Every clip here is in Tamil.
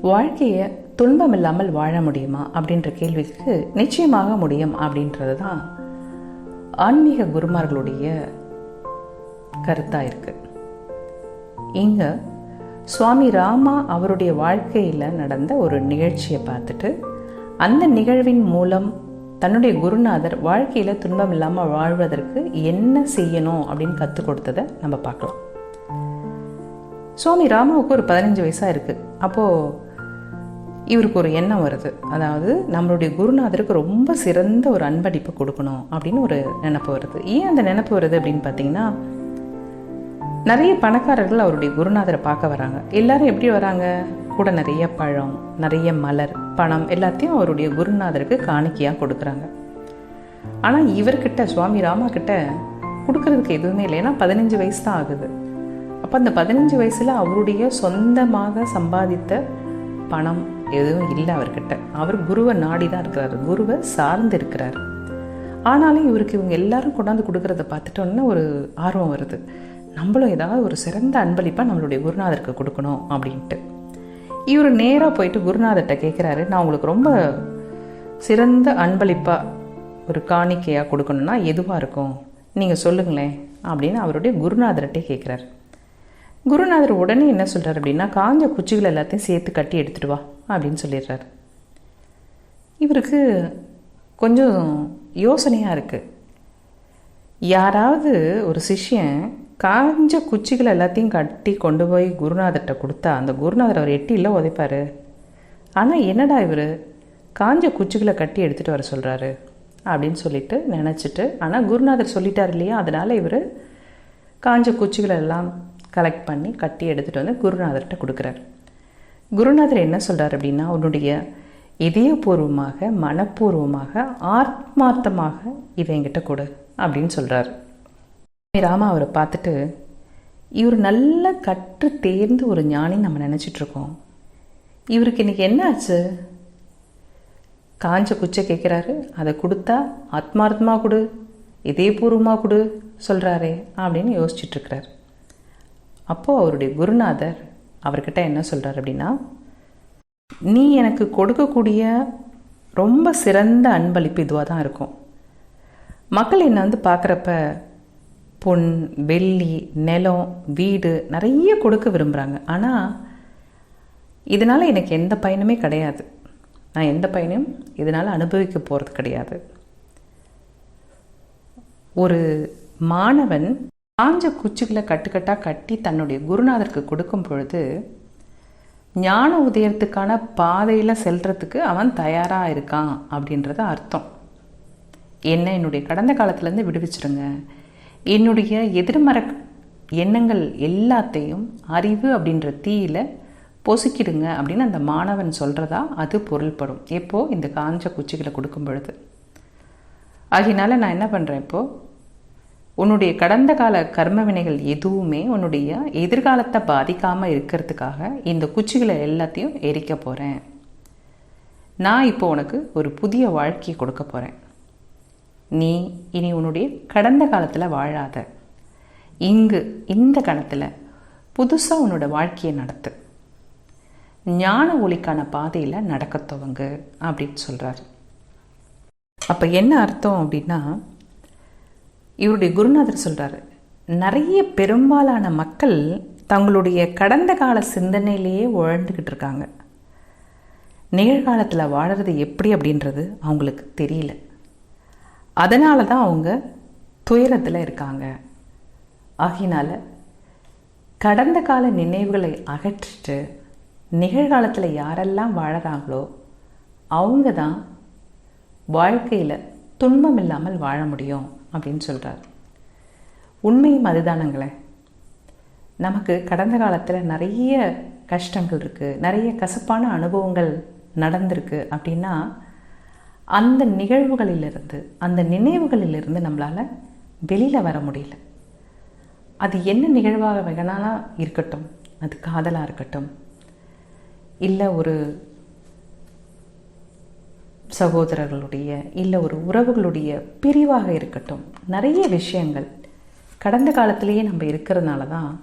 வாழ்க்கையை துன்பம் இல்லாமல் வாழ முடியுமா அப்படின்ற கேள்விக்கு நிச்சயமாக முடியும் அப்படின்றது தான் ஆன்மீக குருமார்களுடைய கருத்தாக இருக்கு. இங்க சுவாமி ராமா அவருடைய வாழ்க்கையில் நடந்த ஒரு நிகழ்ச்சியை பார்த்துட்டு அந்த நிகழ்வின் மூலம் தன்னுடைய குருநாதர் வாழ்க்கையில் துன்பம் இல்லாமல் வாழ்வதற்கு என்ன செய்யணும் அப்படின்னு கற்றுக் கொடுத்ததை நம்ம பார்க்கலாம். சுவாமி ராமாவுக்கு ஒரு பதினஞ்சு வயசாக இருக்குது அப்போது இவருக்கு ஒரு எண்ணம் வருது. அதாவது நம்மளுடைய குருநாதருக்கு ரொம்ப சிறந்த ஒரு அன்படிப்பு கொடுக்கணும் அப்படின்னு ஒரு நினப்பு வருது. ஏன் அந்த நினப்பு வருது அப்படின்னு பார்த்தீங்கன்னா நிறைய பணக்காரர்கள் அவருடைய குருநாதரை பார்க்க வராங்க. எல்லாரும் எப்படி வராங்க? கூட நிறைய பழம் நிறைய மலர் பணம் எல்லாத்தையும் அவருடைய குருநாதருக்கு காணிக்கையாக கொடுக்குறாங்க. ஆனால் இவர்கிட்ட சுவாமி ராமா கிட்ட கொடுக்கறதுக்கு எதுவுமே இல்லை. ஏன்னா பதினஞ்சு வயசு தான் ஆகுது. அப்போ அந்த பதினஞ்சு வயசில் அவருடைய சொந்தமாக சம்பாதித்த பணம் எதுவும் இல்லை அவர்கிட்ட. அவர் குருவை நாடி தான் இருக்கிறாரு. குருவை சார்ந்து இருக்கிறார் ஆனாலும் இவருக்கு இவங்க எல்லாரும் கொண்டாந்து கொடுக்கறத பார்த்துட்டோன்னா ஒரு ஆர்வம் வருது. நம்மளும் ஏதாவது ஒரு சிறந்த அன்பளிப்பாக நம்மளுடைய குருநாதருக்கு கொடுக்கணும் அப்படின்ட்டு. இவர் நேராக போயிட்டு குருநாதர்கிட்ட கேட்குறாரு நான் உங்களுக்கு ரொம்ப சிறந்த அன்பளிப்பாக ஒரு காணிக்கையாக கொடுக்கணும்னா எதுவாக இருக்கும்? நீங்கள் சொல்லுங்களேன். அப்படின்னு அவருடைய குருநாதர்கிட்டே கேட்குறாரு குருநாதர் உடனே என்ன சொல்கிறார் அப்படின்னா காஞ்ச குச்சிகள் எல்லாத்தையும் சேர்த்து கட்டி எடுத்துட்டு வா அப்படின்னு சொல்லிடுறாரு. இவருக்கு கொஞ்சம் யோசனையாக இருக்குது யாராவது ஒரு சிஷ்யன் காஞ்ச குச்சிகள் எல்லாத்தையும் கட்டி கொண்டு போய் குருநாதர்கிட்ட கொடுத்தா அந்த குருநாதர் அவர் எட்டியில் உதைப்பார். ஆனால் என்னடா இவர்? காஞ்ச குச்சிகளை கட்டி எடுத்துகிட்டு வர சொல்கிறாரு அப்படின்னு சொல்லிட்டு நினச்சிட்டு ஆனால் குருநாதர் சொல்லிட்டார் இல்லையா? அதனால் இவர் காஞ்ச குச்சிகளை எல்லாம் கலெக்ட் பண்ணி கட்டி எடுத்துகிட்டு வந்து குருநாதர்கிட்ட கொடுக்குறாரு. குருநாதர் என்ன சொல்கிறார் அப்படின்னா உன்னுடைய இதயபூர்வமாக மனப்பூர்வமாக ஆத்மார்த்தமாக இதை என்கிட்ட கொடு அப்படின்னு சொல்கிறார் ராமா அவரை பார்த்துட்டு இவர் நல்ல கற்று தேர்ந்து ஒரு ஞானி நம்ம நினச்சிட்ருக்கோம் இவருக்கு இன்னைக்கு என்ன ஆச்சு? காஞ்ச குச்சை கேட்குறாரு அதை கொடுத்தா ஆத்மார்த்தமாக கொடு இதயபூர்வமாக கொடு சொல்கிறாரே அப்படின்னு யோசிச்சுட்ருக்கிறார் அப்போது அவருடைய குருநாதர் அவர்கிட்ட என்ன சொல்கிறார் அப்படின்னா நீ எனக்கு கொடுக்கக்கூடிய ரொம்ப சிறந்த அன்பளிப்பு இதுவாக தான் இருக்கும். மக்கள் என்னை வந்து பார்க்குறப்ப பொன் வெள்ளி நிலம் வீடு நிறைய கொடுக்க விரும்புகிறாங்க ஆனால் இதனால் எனக்கு எந்த பயனுமே கிடையாது. நான் எந்த பயனும் இதனால் அனுபவிக்க போகிறது கிடையாது. ஒரு மாணவன் காஞ்ச குச்சிகளை கட்டுக்கட்டாக கட்டி தன்னுடைய குருநாதருக்கு கொடுக்கும் பொழுது ஞான உதயத்துக்கான பாதையில் செல்றதுக்கு அவன் தயாராக இருக்கான் அப்படின்றது அர்த்தம். என்ன என்னுடைய கடந்த காலத்துலேருந்து விடுவிச்சிருங்க. என்னுடைய எதிர்மற எண்ணங்கள் எல்லாத்தையும் அறிவு அப்படின்ற தீயில பொசுக்கிடுங்க அப்படின்னு அந்த மாணவன் சொல்கிறதா அது பொருள்படும். எப்போது இந்த காஞ்ச குச்சிகளை கொடுக்கும் பொழுது. ஆகினால நான் என்ன பண்ணுறேன் இப்போது உன்னுடைய கடந்த கால கர்ம வினைகள் எதுவுமே உன்னுடைய எதிர்காலத்தை பாதிக்காமல் இருக்கிறதுக்காக இந்த குச்சிகளை எல்லாத்தையும் எரிக்க போகிறேன் நான் இப்போ உனக்கு ஒரு புதிய வாழ்க்கையை கொடுக்க போகிறேன் நீ இனி உன்னுடைய கடந்த காலத்தில் வாழாத. இங்கு இந்த கணத்தில் புதுசாக உன்னோட வாழ்க்கையை நடத்து. ஞான ஒளிக்கான பாதையில் நடக்க துவங்கு அப்படின்னு சொல்கிறார் அப்போ என்ன அர்த்தம் அப்படின்னா இவருடைய குருநாதர் சொல்கிறாரு நிறைய பெரும்பாலான மக்கள் தங்களுடைய கடந்த கால சிந்தனையிலேயே உழண்டுக்கிட்டு இருக்காங்க. நிகழ்காலத்தில் வாழறது எப்படி அப்படின்றது அவங்களுக்கு தெரியல. அதனால தான் அவங்க துயரத்தில் இருக்காங்க. ஆகினால கடந்த கால நினைவுகளை அகற்றிட்டு நிகழ்காலத்தில் யாரெல்லாம் வாழறாங்களோ அவங்க தான் வாழ்க்கையில் துன்பம் இல்லாமல் வாழ முடியும். அப்படின்னு சொல்கிறார் உண்மையும் அதுதானங்களே. நமக்கு கடந்த காலத்தில் நிறைய கஷ்டங்கள் இருக்குது நிறைய கசப்பான அனுபவங்கள் நடந்திருக்கு அப்படின்னா அந்த நிகழ்வுகளிலிருந்து அந்த நினைவுகளிலிருந்து நம்மளால் வெளியில் வர முடியல. அது என்ன நிகழ்வாக வேணாலும் இருக்கட்டும் அது காதலாக இருக்கட்டும் இல்லை ஒரு சகோதரர்களுடைய இல்லை ஒரு உறவுகளுடைய பிரிவாக இருக்கட்டும் நிறைய விஷயங்கள் கடந்த காலத்திலேயே நம்ம இருக்கிறதுனால தான்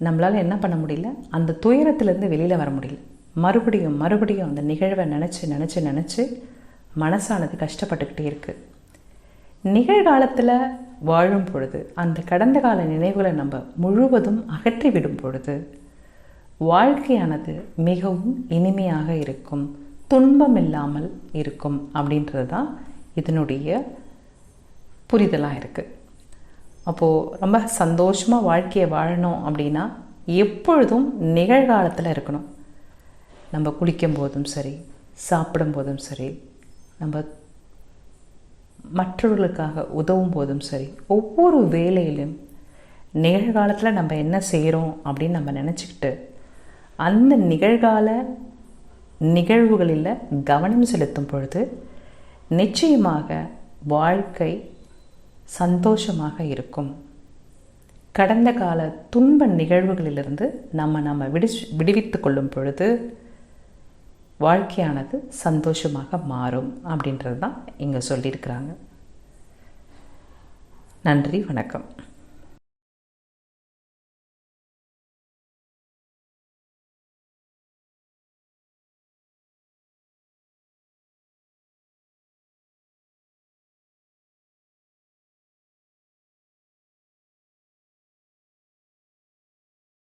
நம்மளால் என்ன பண்ண முடியல? அந்த துயரத்திலேருந்து வெளியில் வர முடியல. மறுபடியும் மறுபடியும் அந்த நிகழ்வை நினச்சி நினச்சி நினச்சி மனசானது கஷ்டப்பட்டுக்கிட்டே இருக்குது நிகழ்காலத்தில் வாழும் பொழுது அந்த கடந்த கால நினைவுகளை நம்ம முழுவதும் அகற்றி விடும் பொழுது வாழ்க்கையானது மிகவும் இனிமையாக இருக்கும். துன்பம் இல்லாமல் இருக்கும் அப்படின்றது தான் இதனுடைய புரிதலாக இருக்குது அப்போது ரொம்ப சந்தோஷமாக வாழ்க்கையை வாழணும் அப்படின்னா எப்பொழுதும் நிகழ்காலத்தில் இருக்கணும். நம்ம குளிக்கும் போதும் சரி சாப்பிடும் போதும் சரி நம்ம மற்றவர்களுக்காக உதவும் போதும் சரி ஒவ்வொரு வேலையிலும் நிகழ்காலத்தில் நம்ம என்ன செய்கிறோம் அப்படின்னு நம்ம நினச்சிக்கிட்டு அந்த நிகழ்கால நிகழ்வுகளில் கவனம் செலுத்தும் பொழுது நிச்சயமாக வாழ்க்கை சந்தோஷமாக இருக்கும். கடந்த கால துன்ப நிகழ்வுகளிலிருந்து நம்ம நம்ம விடி விடுவித்து கொள்ளும் பொழுது வாழ்க்கையானது சந்தோஷமாக மாறும் அப்படின்றது தான் இங்கே சொல்லியிருக்கிறாங்க. நன்றி வணக்கம்.